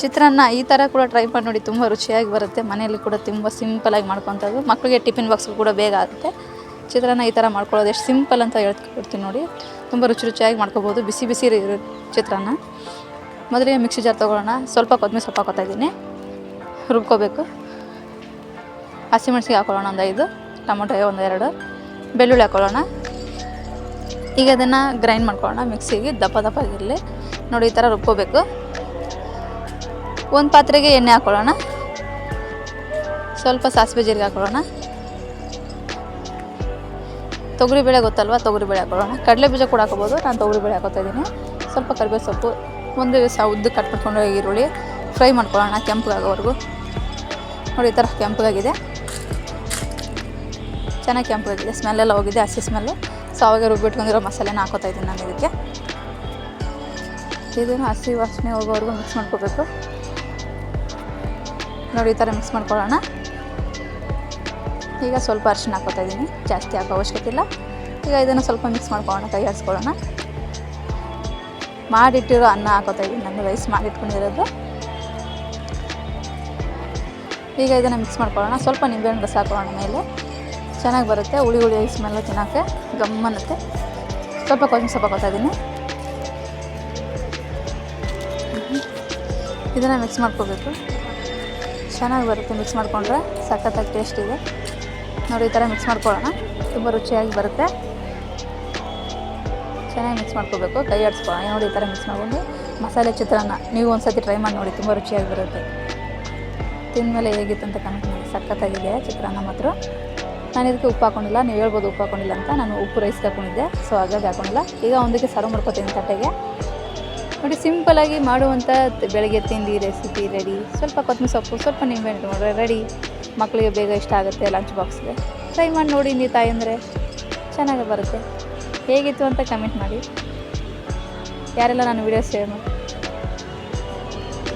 ಚಿತ್ರಾನ್ನ ಈ ಥರ ಕೂಡ ಟ್ರೈ ಮಾಡಿ ನೋಡಿ ತುಂಬ ರುಚಿಯಾಗಿ ಬರುತ್ತೆ. ಮನೆಯಲ್ಲಿ ಕೂಡ ತುಂಬ ಸಿಂಪಲಾಗಿ ಮಾಡ್ಕೊತದ್ದು. ಮಕ್ಕಳಿಗೆ ಟಿಫಿನ್ ಬಾಕ್ಸ್ ಕೂಡ ಬೇಗ ಆಗುತ್ತೆ. ಚಿತ್ರಾನ್ನ ಈ ಥರ ಮಾಡ್ಕೊಳ್ಳೋದು ಎಷ್ಟು ಸಿಂಪಲ್ ಅಂತ ಹೇಳ್ಕೊಡ್ತೀನಿ ನೋಡಿ. ತುಂಬ ರುಚಿ ರುಚಿಯಾಗಿ ಮಾಡ್ಕೋಬೋದು. ಬಿಸಿ ಬಿಸಿ ಚಿತ್ರಾನ್ನ. ಮೊದಲಿಗೆ ಮಿಕ್ಸಿ ಜಾರ್ ತೊಗೊಳ್ಳೋಣ. ಸ್ವಲ್ಪ ಕೊತ್ತಂಬರಿ ಸೊಪ್ಪು ಹಾಕೋತಾ ಇದ್ದೀನಿ. ರುಬ್ಕೋಬೇಕು. ಹಸಿಮೆಣ್ಸಿಗೆ ಹಾಕೊಳ್ಳೋಣ ಒಂದು ಐದು, ಟೊಮೊಟೊ ಒಂದು ಎರಡು, ಬೆಳ್ಳುಳ್ಳಿ ಹಾಕೊಳ್ಳೋಣ. ಈಗ ಅದನ್ನು ಗ್ರೈಂಡ್ ಮಾಡ್ಕೊಳ್ಳೋಣ. ಮಿಕ್ಸಿಗೆ ದಪ್ಪ ದಪ್ಪ ಆಗಿರಲಿ. ನೋಡಿ ಈ ಥರ ರುಬ್ಕೋಬೇಕು. ಒಂದು ಪಾತ್ರೆಗೆ ಎಣ್ಣೆ ಹಾಕೊಳ್ಳೋಣ. ಸ್ವಲ್ಪ ಸಾಸಿವೆ ಜೀರಿಗೆ ಹಾಕೊಳ್ಳೋಣ. ತೊಗರಿಬೇಳೆ ಗೊತ್ತಲ್ವ? ತೊಗರಿಬೇಳೆ ಹಾಕೊಳ್ಳೋಣ. ಕಡಲೆ ಬೀಜ ಕೂಡ ಹಾಕೋಬೋದು ನಾನು ತೊಗರಿಬೇಳೆ ಹಾಕೋತಾ ಇದ್ದೀನಿ. ಸ್ವಲ್ಪ ಕರಿಬೇವು ಸೊಪ್ಪು ಒಂದು ಸ ಉದ್ದು ಕಟ್ ಮಾಡ್ಕೊಂಡು ಈರುಳ್ಳಿ ಫ್ರೈ ಮಾಡ್ಕೊಳ್ಳೋಣ ಕೆಂಪಗಾಗೋವರೆಗೂ. ನೋಡಿ, ಈ ಥರ ಕೆಂಪಗಾಗಿದೆ. ಚೆನ್ನಾಗಿ ಕೆಂಪಗಾಗಿದೆ. ಸ್ಮೆಲ್ಲೆಲ್ಲ ಹೋಗಿದೆ, ಹಸಿ ಸ್ಮೆಲ್ಲು ಸೊ ಅವಾಗ ರುಬ್ಬಿಟ್ಕೊಂಡಿರೋ ಮಸಾಲೆನ ಹಾಕೋತಾ ಇದ್ದೀನಿ ನಾನು ಇದಕ್ಕೆ. ಇದನ್ನು ಹಸಿ ವಾಸನೆ ಹೋಗೋವರೆಗೂ ಮಿಕ್ಸ್ ಮಾಡ್ಕೋಬೇಕು. ನೋಡಿ, ಈ ಥರ ಮಿಕ್ಸ್ ಮಾಡ್ಕೊಳ್ಳೋಣ. ಈಗ ಸ್ವಲ್ಪ ಅರ್ಶಿನ ಹಾಕೋತಾ ಇದ್ದೀನಿ ಜಾಸ್ತಿ ಹಾಕೋ ಅವಶ್ಯಕತೆ ಇಲ್ಲ. ಈಗ ಇದನ್ನು ಸ್ವಲ್ಪ ಮಿಕ್ಸ್ ಮಾಡ್ಕೊಳ್ಳೋಣ ಕೈ ಮಾಡಿಟ್ಟಿರೋ ಅನ್ನ ಹಾಕೋತಾ ಇದ್ದೀನಿ ನಾನು ರೈಸ್ ಮಾಡಿಟ್ಕೊಂಡಿರೋದು. ಈಗ ಇದನ್ನು ಮಿಕ್ಸ್ ಮಾಡ್ಕೊಳ್ಳೋಣ. ಸ್ವಲ್ಪ ನಿಂಬೆಹಣ್ಣು ರಸ ಹಾಕೊಳ್ಳೋಣ ಮೇಲೆ. ಚೆನ್ನಾಗಿ ಬರುತ್ತೆ. ಹುಳಿ ಹುಳಿ ಸ್ಮೆಲ್ ತಿನ್ನೋಕ್ಕೆ ಗಮ್ಮನ್ನುತ್ತೆ ಸ್ವಲ್ಪ ಕೊಂಚ ಸೊಪ್ಪು ಹಾಕೋತಾ ಇದ್ದೀನಿ ಇದನ್ನು ಮಿಕ್ಸ್ ಮಾಡ್ಕೋಬೇಕು. ಚೆನ್ನಾಗಿ ಬರುತ್ತೆ ಮಿಕ್ಸ್ ಮಾಡಿಕೊಂಡ್ರೆ. ಸಖತ್ತಾಗಿ ಟೇಸ್ಟ್ ಇದೆ. ನೋಡಿ, ಈ ಥರ ಮಿಕ್ಸ್ ಮಾಡ್ಕೊಳ್ಳೋಣ. ತುಂಬ ರುಚಿಯಾಗಿ ಬರುತ್ತೆ. ಚೆನ್ನಾಗಿ ಮಿಕ್ಸ್ ಮಾಡ್ಕೋಬೇಕು. ಕೈ ಆಡಿಸ್ಕೊಳ್ಳೋಣ. ನೋಡಿ, ಈ ಥರ ಮಿಕ್ಸ್ ಮಾಡ್ಕೊಂಡು ಮಸಾಲೆ ಚಿತ್ರಾನ್ನ ನೀವು ಒಂದು ಸತಿ ಟ್ರೈ ಮಾಡಿ ನೋಡಿ, ತುಂಬ ರುಚಿಯಾಗಿ ಬರುತ್ತೆ. ತಿಂದಮೇಲೆ ಹೇಗಿತ್ತು ಅಂತ ಕಮೆಂಟ್ ಮಾಡಿ. ಸಖತ್ತಾಗಿದೆ ಚಿತ್ರಾನ್ನ ಮಾತ್ರ. ನಾನು ಇದಕ್ಕೆ ಉಪ್ಪು ಹಾಕೊಂಡಿಲ್ಲ. ನೀವು ಹೇಳ್ಬೋದು ಉಪ್ಪು ಹಾಕೊಂಡಿಲ್ಲ ಅಂತ. ನಾನು ಉಪ್ಪು ರೈಸ್ಗೆ ಹಾಕೊಂಡಿದ್ದೆ. ಸೊ ಹಾಗಾಗಿ ಹಾಕೊಂಡಿಲ್ಲ. ಈಗ ಒಂದಕ್ಕೆ ಸರ್ವ್ ಮಾಡ್ಕೊತೀನಿ ತಟ್ಟೆಗೆ. ನೋಡಿ ಸಿಂಪಲಾಗಿ ಮಾಡುವಂಥ ಬೆಳಗ್ಗೆ ತಿಂಡಿ ರೆಸಿಪಿ ರೆಡಿ ಸ್ವಲ್ಪ ಕೊತ್ತಂಬರಿ ಸೊಪ್ಪು, ಸ್ವಲ್ಪ ನಿಂಬೆಹಣ್ಣು ಇಟ್ಕೊಂಡ್ರೆ ರೆಡಿ ಮಕ್ಕಳಿಗೆ ಬೇಗ ಇಷ್ಟ ಆಗುತ್ತೆ ಲಂಚ್ ಬಾಕ್ಸ್ಗೆ ಟ್ರೈ ಮಾಡಿ ನೋಡಿ ನೀವು ತಾಯಿ ಅಂದರೆ ಚೆನ್ನಾಗಿ ಬರುತ್ತೆ. ಹೇಗಿತ್ತು ಅಂತ ಕಮೆಂಟ್ ಮಾಡಿ. ಯಾರೆಲ್ಲ ನಾನು ವಿಡಿಯೋ ಶೇರ್ ಮಾಡಿ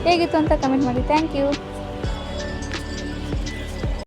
ಹೇಗಿತ್ತು ಅಂತ ಕಮೆಂಟ್ ಮಾಡಿ. Thank you